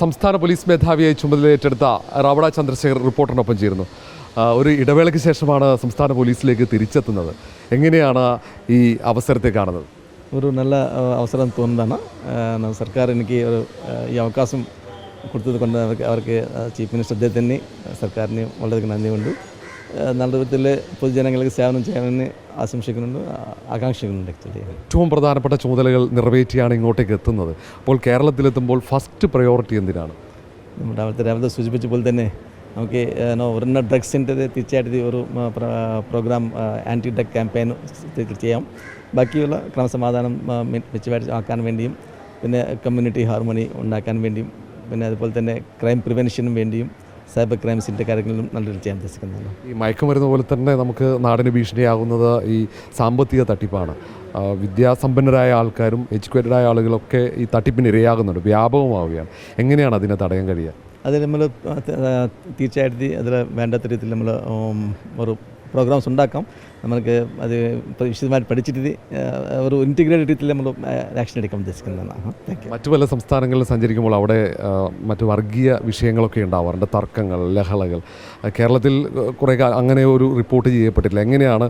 സംസ്ഥാന പോലീസ് മേധാവിയായി ചുമതലയേറ്റെടുത്ത റവട ചന്ദ്രശേഖർ റിപ്പോർട്ടറിനൊപ്പം ചേരുന്നു. ഒരു ഇടവേളയ്ക്ക് ശേഷമാണ് സംസ്ഥാന പോലീസിലേക്ക് തിരിച്ചെത്തുന്നത്. എങ്ങനെയാണ് ഈ അവസരത്തെ കാണുന്നത്? ഒരു നല്ല അവസരം തോന്നുന്നതാണ്. സർക്കാർ എനിക്ക് ഒരു ഈ അവകാശം കൊടുത്തത് കൊണ്ട് അവർക്ക് അവർക്ക് ചീഫ് മിനിസ്റ്റർ അദ്ദേഹത്തിന് സർക്കാരിന് വളരെയധികം നന്ദിയുണ്ട്. നല്ല വിധത്തിൽ പൊതുജനങ്ങൾക്ക് സേവനം ചെയ്യാമെന്ന് ആശംസിക്കുന്നുണ്ട് ആകാംക്ഷിക്കുന്നുണ്ട് ആക്ച്വലി ഏറ്റവും പ്രധാനപ്പെട്ട ചുമതലകൾ നിറവേറ്റിയാണ് ഇങ്ങോട്ടേക്ക് എത്തുന്നത്. അപ്പോൾ കേരളത്തിലെത്തുമ്പോൾ ഫസ്റ്റ് പ്രയോറിറ്റി എന്തിനാണ്? നമ്മുടെ അവിടുത്തെ രാവിലെ സൂചിപ്പിച്ച പോലെ തന്നെ നമുക്ക് ഒരെണ്ണ ഡ്രഗ്സിന്റെ തീർച്ചയായിട്ടും ഒരു പ്രോഗ്രാം ആന്റി ഡ്രഗ് ക്യാമ്പയിൻ ചെയ്യാം. ബാക്കിയുള്ള ക്രമസമാധാനം മെച്ചമായിട്ട് ആക്കാൻ വേണ്ടിയും പിന്നെ കമ്മ്യൂണിറ്റി ഹാർമണി ഉണ്ടാക്കാൻ വേണ്ടിയും പിന്നെ അതുപോലെ തന്നെ ക്രൈം പ്രിവെൻഷനും വേണ്ടിയും സൈബർ ക്രൈംസിന്റെ കാര്യങ്ങളിലും നല്ലൊരു ചെയ്യാൻ ഉദ്ദേശിക്കുന്നതാണ്. ഈ മയക്കുമരുന്ന് പോലെ തന്നെ നമുക്ക് നാടിന് ഭീഷണിയാകുന്നത് ഈ സാമ്പത്തിക തട്ടിപ്പാണ്. വിദ്യാസമ്പന്നരായ ആൾക്കാരും എഡ്യൂക്കേറ്റഡ് ആയ ആളുകളൊക്കെ ഈ തട്ടിപ്പിന് ഇരയാകുന്നുണ്ട്. വ്യാപകമാവുകയാണ്. എങ്ങനെയാണ് അതിനെ തടയാൻ കഴിയുക? അത് നമ്മൾ തീർച്ചയായിട്ടും അതിൽ വേണ്ടാത്ത രീതിയിൽ നമ്മൾ ഒരു പ്രോഗ്രാംസ് ഉണ്ടാക്കാം. നമുക്ക് അത് വിശദമായിട്ട് പഠിച്ചിട്ട് ഒരു ഇന്റിഗ്രേറ്റഡ് രീതിയിൽ നമ്മൾ ആക്ഷൻ എടുക്കാൻ ഉദ്ദേശിക്കുന്നതാണ് മറ്റു പല സംസ്ഥാനങ്ങളിൽ സഞ്ചരിക്കുമ്പോൾ അവിടെ മറ്റു വർഗീയ വിഷയങ്ങളൊക്കെ ഉണ്ടാവാറുണ്ട്. തർക്കങ്ങൾ ലഹളകൾ. കേരളത്തിൽ കുറേ അങ്ങനെ ഒരു റിപ്പോർട്ട് ചെയ്യപ്പെട്ടില്ല എങ്ങനെയാണ്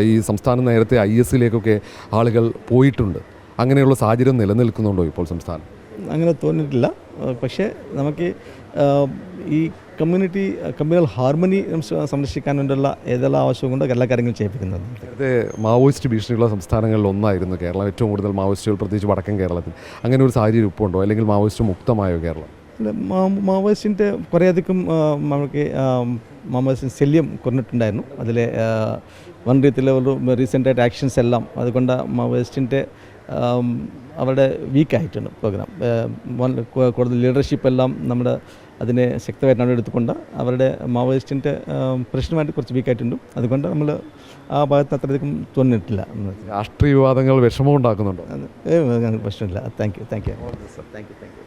ഈ സംസ്ഥാനം നേരത്തെ ഐ എസിലേക്കൊക്കെ ആളുകൾ പോയിട്ടുണ്ട്? അങ്ങനെയുള്ള സാഹചര്യം നിലനിൽക്കുന്നുണ്ടോ ഇപ്പോൾ സംസ്ഥാനം? അങ്ങനെ തോന്നിയിട്ടില്ല. പക്ഷേ നമുക്ക് ഈ കമ്മ്യൂണിറ്റി കമ്മ്യൂണൽ ഹാർമണി സംര- സംരക്ഷിക്കാൻ വേണ്ടിയുള്ള ഏതെല്ലാം ആവശ്യം കൊണ്ട് എല്ലാ കാര്യങ്ങളും ചെയ്യിപ്പിക്കുന്നത്. നേരത്തെ മാവോയിസ്റ്റ് ഭീഷണിയുള്ള സംസ്ഥാനങ്ങളിൽ ഒന്നായിരുന്നു കേരളം. ഏറ്റവും കൂടുതൽ മാവോയിസ്റ്റുകൾ പ്രത്യേകിച്ച് വടക്കൻ കേരളത്തിൽ. അങ്ങനെ ഒരു സാഹചര്യം ഇപ്പോൾ ഉണ്ടോ അല്ലെങ്കിൽ മാവോയിസ്റ്റ് മുക്തമായോ കേരളം? അല്ല, മാ- മാവോയിസ്റ്റിന്റെ കുറേയധികം നമുക്ക് മാവോയിസ്റ്റിന്റെ മാവോയിസ്റ്റ് ശല്യം കുറഞ്ഞിട്ടുണ്ടായിരുന്നു. അതിലെ വൺ രീതിയിലെ ഒരു റീസെന്റായിട്ട് ആക്ഷൻസ് എല്ലാം അതുകൊണ്ട് മാവോയിസ്റ്റിന്റെ അവരുടെ വീക്കായിട്ടുണ്ട് പ്രോഗ്രാം. കൂടുതൽ ലീഡർഷിപ്പ് എല്ലാം നമ്മുടെ അതിനെ ശക്തമായിട്ട് എടുത്തുകൊണ്ട് അവരുടെ മാവോയിസ്റ്റിന്റെ പ്രശ്നമായിട്ട് കുറച്ച് വീക്കായിട്ടുണ്ട്. അതുകൊണ്ട് നമ്മൾ ആ ഭാഗത്ത് അത്രയധികം തോന്നിയിട്ടില്ല. എന്ന് രാഷ്ട്രീയ വിവാദങ്ങൾ വിഷമം ഉണ്ടാക്കുന്നുണ്ടോ? പ്രശ്നമില്ല. Thank you thank you thank you thank you thank you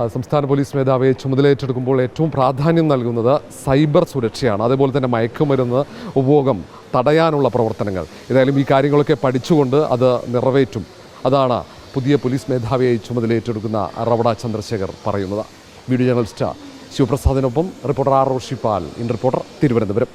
ആ, സംസ്ഥാന പോലീസ് മേധാവിയെ ചുമതലയേറ്റെടുക്കുമ്പോൾ ഏറ്റവും പ്രാധാന്യം നൽകുന്നത് സൈബർ സുരക്ഷയാണ്. അതേപോലെ തന്നെ മയക്കുമരുന്ന് ഉപഭോഗം തടയാനുള്ള പ്രവർത്തനങ്ങൾ. ഏതായാലും ഈ കാര്യങ്ങളൊക്കെ പഠിച്ചുകൊണ്ട് അത് നിറവേറ്റും. അതാണ് പുതിയ പോലീസ് മേധാവിയായി ചുമതലയേറ്റെടുക്കുന്ന റവട ചന്ദ്രശേഖർ പറയുന്നത്. വീഡിയോ ജേർണലിസ്റ്റ് ശിവപ്രസാദിനൊപ്പം റിപ്പോർട്ടർ ആർ റോഷിപ്പാൽ. ഇൻ റിപ്പോർട്ടർ തിരുവനന്തപുരം.